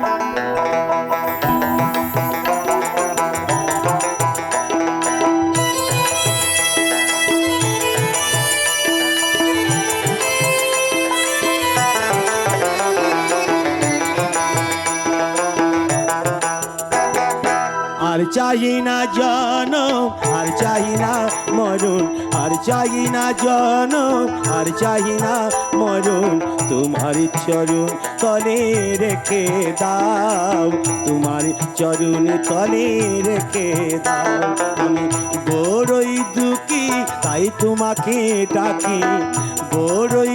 thank you আর চাই না জন আর চাই না মরণ আর চাই না জন আর চাই না মরণ তোমার চরণ তলে রেখে দাও তোমার চরণ তলে রেখে দাও আমি বড়ই দুঃখী, তাই তোমাকে ডাকি। বড়ই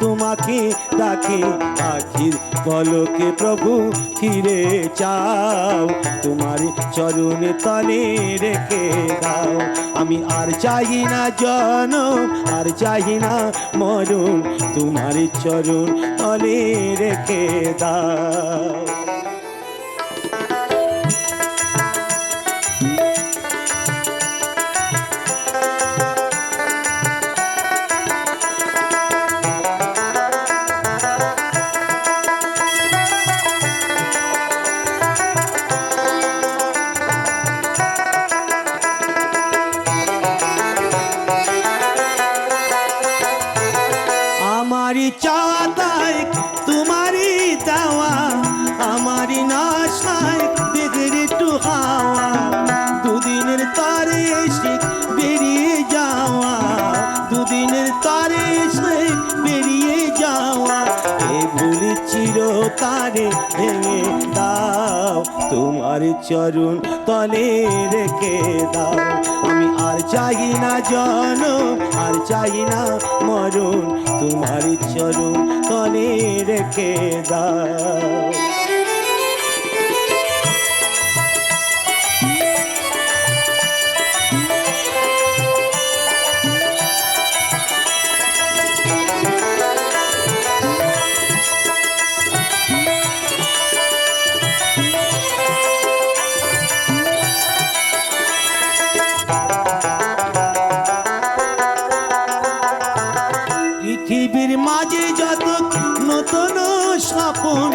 তোমাকে ডাকে আখির পলকে, প্রভু, ফিরে চাও তোমার চরণ তলে রেখে দাও। আমি আর চাই না জন আর চাই না মরণ। তোমার চরণ তলে রেখে দাও। আমারই তাই তোমারই দেওয়া আমারই ভুলি চির তারে ভেঙে দাও। তোমার চরণ তলে রেখে দাও। আমি আর চাই না জন আর চাই না মরণ। তোমার চরণ তলে রেখে দাও। পৃথিবীর মাঝে যত নতুন স্বপন,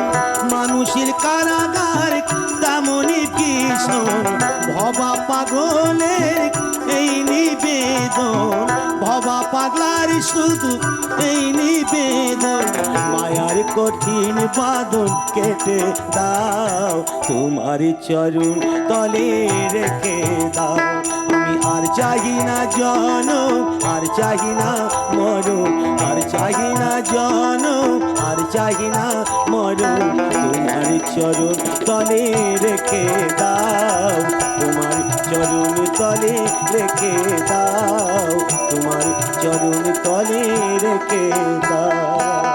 মানুষের কারাগার তেমনই কৃষ্ণ। ভবা পাগলের এই নিবেদন, ভবা পাগলার শুধু এই নিবেদন। মায়ার কঠিন বাদন কেটে দাও, তোমার চরণ তলে রেখে দাও। আমি আর চাই না জন আর চাই না মরণ আর চাই না মরণ। তোমার চরণ তলে রেখে দাও। তোমার চরণ তলে রেখে দাও। তোমার চরণ তলে রেখে দাও।